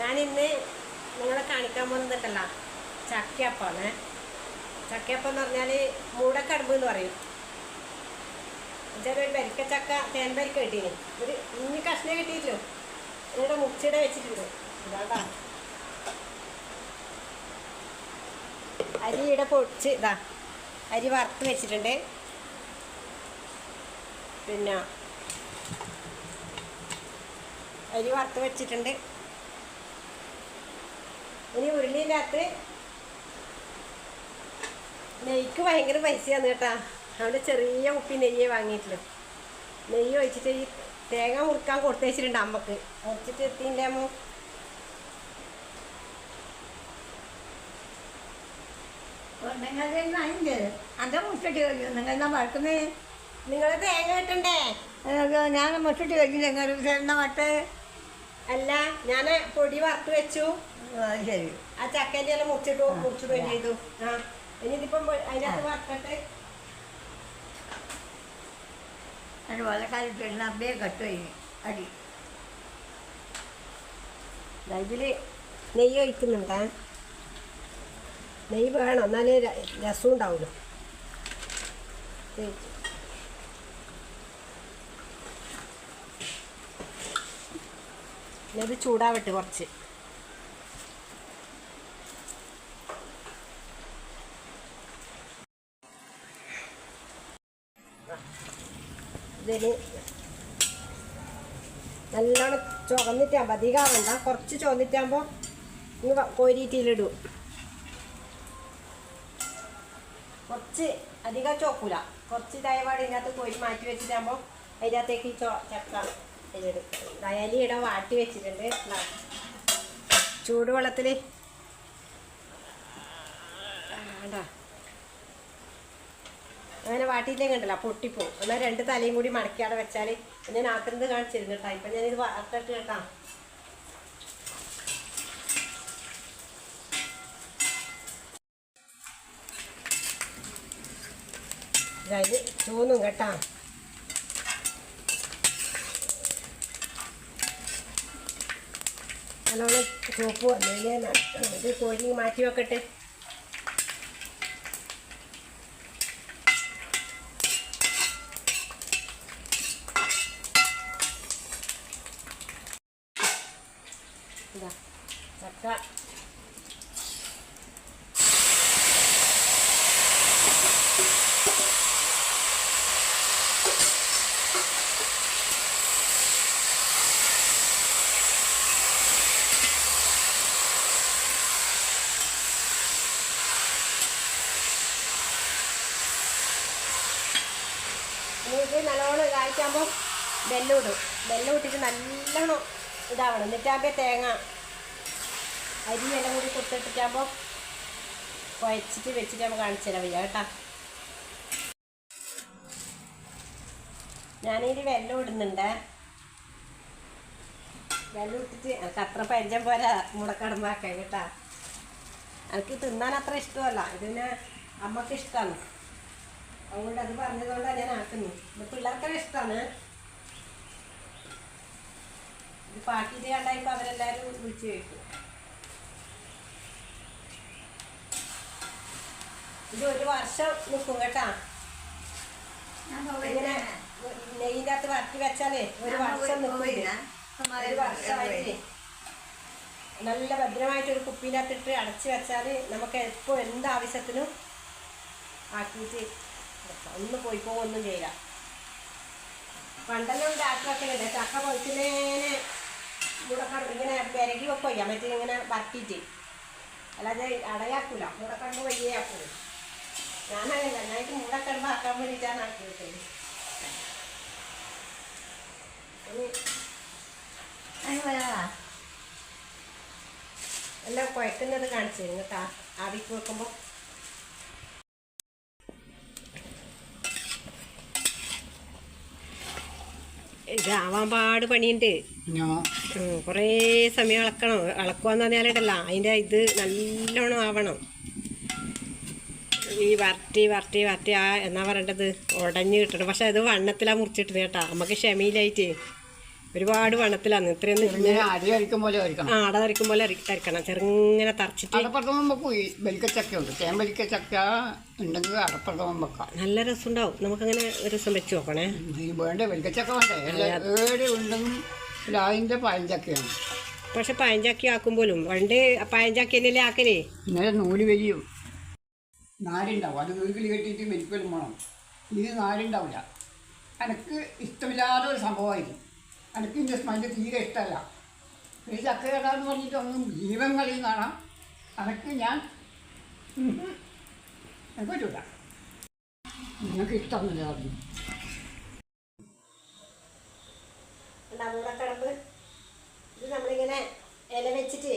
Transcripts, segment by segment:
ഞാനിന്ന് നിങ്ങളെ കാണിക്കാൻ പോകുന്നുണ്ടല്ലോ ചക്കയപ്പമാണ്. ചക്കയപ്പം എന്ന് പറഞ്ഞാൽ മൂടക്കടുമ്പ് എന്ന് പറയും. എന്നുവെച്ചാൽ ഒരു ചക്ക തേൻ വരിക്ക കിട്ടീന് ഒരു ഇനി കഷ്ണം കിട്ടിയില്ലോ ഇവിടെ മുച്ചിടെ വെച്ചിട്ടുണ്ട്. ഇതാണ്ടാ അരി ഇവിടെ പൊടിച്ച് ഇതാ അരി വറുത്ത് വെച്ചിട്ടുണ്ട്. പിന്നെ അരി വറുത്ത് വെച്ചിട്ടുണ്ട്. ഇനി ഉരുളിന്റെ അകത്ത് നെയ്ക്ക് ഭയങ്കര പൈസയാണ് കേട്ടാ. അവിടെ ചെറിയ ഉപ്പി നെയ്യേ വാങ്ങിയിട്ടുള്ളൂ നെയ്യ് ഒഴിച്ചിട്ട് ഈ തേങ്ങ മുറുക്കാൻ കൊടുത്തു വെച്ചിട്ടുണ്ട് അമ്മയ്ക്ക്. മുറിച്ചിട്ട് എത്തിയില്ലേ അമ്മ? അന്റെ മുട്ടിട്ട് കഴിയും നിങ്ങൾ എന്നാ വഴക്കുന്നത് നിങ്ങൾ തേങ്ങ കിട്ടണ്ടേ ഞാൻ മുട്ടിട്ട് കഴിയും നിങ്ങൾ വട്ട് അല്ല ഞാൻ പൊടി വറുത്ത് വെച്ചു. ശരി. ആ ചക്കേന്റെ എല്ലാം മുറിച്ചിട്ട് മുറിച്ചിടുകയും ചെയ്തു. ആ ഇനി ഇതിപ്പം അതിനകത്ത് വറക്കട്ടെ അതിന് വളക്കാലിട്ട് ഇടുന്ന അമ്മയെ കട്ടു കഴിഞ്ഞു. അടി. ഇതിൽ നെയ്യ് ഒഴിക്കുന്നുണ്ട്. നെയ്യ് വേണം. എന്നാലേ രസം ഉണ്ടാവുള്ളൂ. ഇത് ചൂടാവട്ടെ കുറച്ച്. ഇതിന് നല്ലോണം ചുവന്നിട്ടാകുമ്പോൾ അധികം ആവണ്ട. കുറച്ച് ചുവന്നിട്ടാകുമ്പോൾ ഇങ്ങ് കോരിയിട്ടിലിടും. കുറച്ച് അധികം ചോക്കൂല. കുറച്ച് ദയവാട് ഇതിനകത്ത് കോരി മാറ്റി വെച്ചിട്ടാകുമ്പോൾ അതിനകത്തേക്ക് ചക്ക ഇതിലിടും ദയലി ഇട വാട്ടി വെച്ചിട്ടുണ്ട്. ചൂടുവെള്ളത്തിൽ വേണ്ട അങ്ങനെ വാട്ടിയില്ലെങ്കിൽ ഉണ്ടല്ലോ പൊട്ടിപ്പോവും എന്നാൽ രണ്ട് തലയും കൂടി മടക്കിയാടെ വെച്ചാൽ ഞാൻ ആക്കുന്നത് കാണിച്ചിരുന്നു കേട്ടോ. ഇപ്പം ഞാനിത് വറുത്തിട്ട് കേട്ടാ. അതായത് ചൂന്നും കേട്ടാ. നല്ലോണം ചുവപ്പ് വന്നു ഇത് കോഴി മാറ്റി വെക്കട്ടെ ഇതാ ചക്ക ഇത് നല്ലോണം ഇതായിട്ടാകുമ്പോൾ ബെല്ലും ഇടും. നല്ലോണം ഇതാവണം. എന്നിട്ടാകുമ്പോൾ തേങ്ങ അരി എല്ലാം കൂടി കൊടുത്തിട്ടിട്ടാകുമ്പോൾ കുഴച്ചിട്ട് വെച്ചിട്ട് നമുക്ക് കാണിച്ചു തരാം വയ്യ കേട്ടാ. വെല്ലം ഇടുന്നുണ്ട്. വെല്ലം ഇട്ടിട്ട് എനിക്ക് അത്ര പരിചയം പോരാ മുടക്കടമാക്കാൻ കേട്ടാ. എനിക്ക് തിന്നാൻ അത്ര ഇഷ്ടമല്ല. ഇതിന് അമ്മയ്ക്ക് ഇഷ്ടമാണ് അതുകൊണ്ട് അത് പറഞ്ഞതുകൊണ്ടാണ് ഞാൻ ആക്കുന്നു ഇത് പിള്ളേർക്കെല്ലാം ഇഷ്ടമാണ് ഇത് പാട്ടിയിട്ട് കണ്ടായപ്പോൾ അവരെല്ലാവരും വിളിച്ചു ചോദിക്കും ഇത് ഒരു വർഷം നിൽക്കും കേട്ടാ. ഇങ്ങനെ നെയ്യിന്റെ അകത്ത് വരട്ടി വെച്ചാലേ ഒരു വർഷം നിൽക്കും ഇത്. ഒരു വർഷമായിട്ട് നല്ല ഭദ്രമായിട്ട് ഒരു കുപ്പിയിനകത്തിട്ട് അടച്ച് വെച്ചാൽ നമുക്ക് എപ്പോൾ എന്ത് ആവശ്യത്തിനും ആക്കിയിട്ട് ഒന്ന് പോയി പോകൊന്നും ചെയ്യില്ല. പണ്ടെല്ലാം ഉണ്ടാക്കുന്നത് ചക്ക പൊളിക്കുന്നതിന് മുടക്കട ഇങ്ങനെ വിരകി വെക്കുക മറ്റേ ഇങ്ങനെ വരട്ടിയിട്ട്. അല്ലാതെ അടയാക്കൂല. മുടക്കടമ്പ് വയ്യേ ആക്കൂല ഞാനങ്ങനെ നന്നായിട്ട് മുടക്കടമ്പ് ആക്കാൻ വേണ്ടിയിട്ടാണ് ആക്കി വരാ എല്ലാം കുഴക്കുന്നത് കാണിച്ചു തരും കേട്ടോ ആവിക്ക് വെക്കുമ്പോൾ ഇതാവാൻ പാട് പണിയുണ്ട്. ഞാൻ കുറേ സമയം ഇളക്കണം അളക്കുവാന്ന് പറഞ്ഞാലല്ല അതിന്റെ ഇത് നല്ലോണം ആവണം. ഈ വരട്ടി വരട്ടി വരട്ടി. ആ എന്നാ പറയേണ്ടത്? ഉടഞ്ഞു കിട്ടണം. പക്ഷെ അത് വണ്ണത്തിലാണ് മുറിച്ചിട്ടത് കേട്ടോ. നമുക്ക് ക്ഷമയിലായിട്ടേ ഒരുപാട് വണ്ണത്തിലാണ് ഇത്രയൊന്നും ആ അട തരിക്കും പോലെ തരക്കണം ചെറുങ്ങനെ തറച്ചിട്ട് നല്ല രസം ഉണ്ടാവും നമുക്ക് തേൻ രസം വെച്ച് നോക്കണേ. പക്ഷെ പഴഞ്ചാക്കി ആക്കുമ്പോഴും പണ്ട് പഴഞ്ചാക്കി തന്നെയല്ലേ ആക്കലേ? നൂൽ വലിയും നാരുണ്ടാവും. അത് വീട്ടിൽ കെട്ടിയിട്ട് വലിക്കലും വേണം. ഇത് നാരുണ്ടാവില്ല. എനിക്ക് ഇഷ്ടമില്ലാത്ത ഒരു സംഭവമായിരുന്നു എനിക്ക് ഇതിന്റെ സ്മെല്ല് തീരെ ഇഷ്ടമല്ല. ഈ ചക്ക കേടാന്ന് പറഞ്ഞിട്ടൊന്നും ജീവൻ കളിയുന്നതാണ് എനിക്ക് ഞാൻ ഉം, എനിക്ക് പറ്റൂല. നിങ്ങൾക്ക് ഇഷ്ടമൊന്നുമില്ല പറഞ്ഞു ഇത് നമ്മളിങ്ങനെ ഇല വെച്ചിട്ട്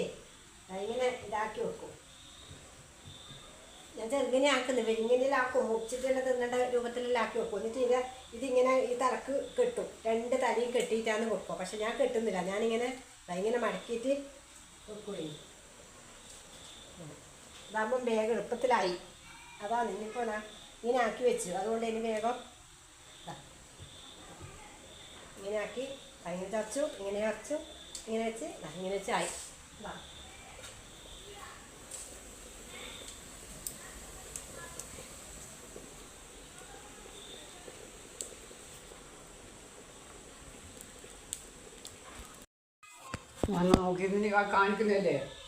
അതിങ്ങനെ ഇതാക്കി വെക്കും. ഞാൻ ചെറുങ്ങനെ ആക്കുന്നത് ആക്കും മുറിച്ചിട്ടെല്ലാം തിന്നേണ്ട രൂപത്തിലെല്ലാം ആക്കി വെക്കും. എന്നിട്ട് ഇത് ഇതിങ്ങനെ ഈ തലക്ക് കെട്ടും. രണ്ട് തലയും കെട്ടിയിട്ടാണ് കൊടുക്കുക പക്ഷെ ഞാൻ കെട്ടുന്നില്ല. ഞാനിങ്ങനെ ഇങ്ങനെ മടക്കിയിട്ട് വെക്കുകയും ഇതാകുമ്പം വേഗം എളുപ്പത്തിലായി. അതാണ് ഇനിയിപ്പോൾ ഞാൻ ഇങ്ങനെ ആക്കി വെച്ചു. അതുകൊണ്ട് ഇനി വേഗം ഇങ്ങനെ ആക്കി അങ്ങനെ ചതച്ചു ഇങ്ങനെ ചതച്ചു ഇങ്ങനെ വെച്ച് ഇങ്ങനെ വെച്ചായി ആയി. ദാ. ഞാൻ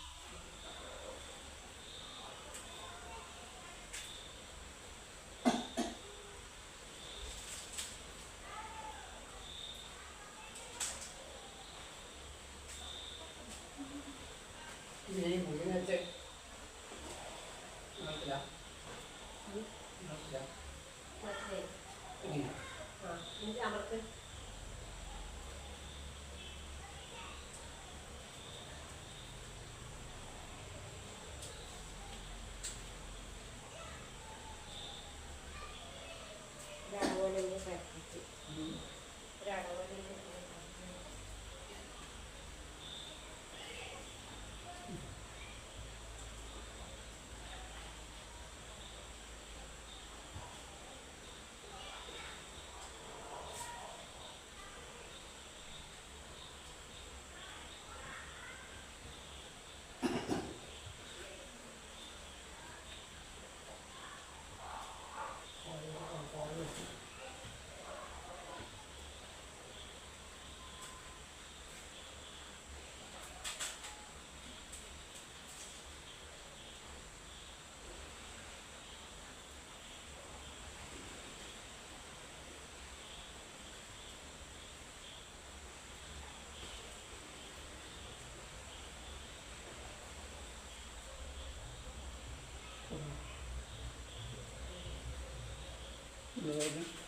പരത്തിയിട്ട് ഇങ്ങനെ.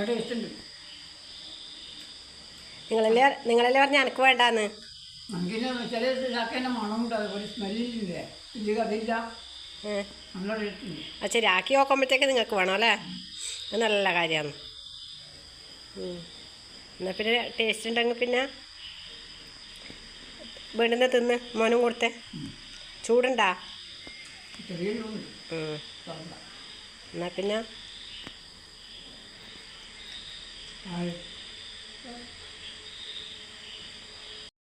നല്ല ടേസ്റ്റ് ഉണ്ട്. നിങ്ങളല്ലേ നിങ്ങളല്ലേ പറഞ്ഞ എനിക്ക് വേണ്ടാന്ന്? അച്ഛ ചില ചാക്കേന്റെ മണമുണ്ട് അതുപോലെ സ്മെല്ലില്ലേ ഇത് കഥയില്ല. ഏ. നല്ല ടേസ്റ്റ് ഉണ്ട്. ആ ശരി. ആക്കി നോക്കുമ്പോഴത്തേക്ക് നിങ്ങൾക്ക് വേണം അല്ലേ? അത് നല്ല കാര്യമാണ്. എന്നാൽ പിന്നെ ടേസ്റ്റ് ഉണ്ടെങ്കിൽ പിന്നെ വീണ്ടും തിന്ന് മോനും കൊടുത്തേ. ചൂടുണ്ടാ? ചെറിയൊരു ഉണ്ട് ഉം. തുറന്ന. എന്നാ പിന്നെ ആ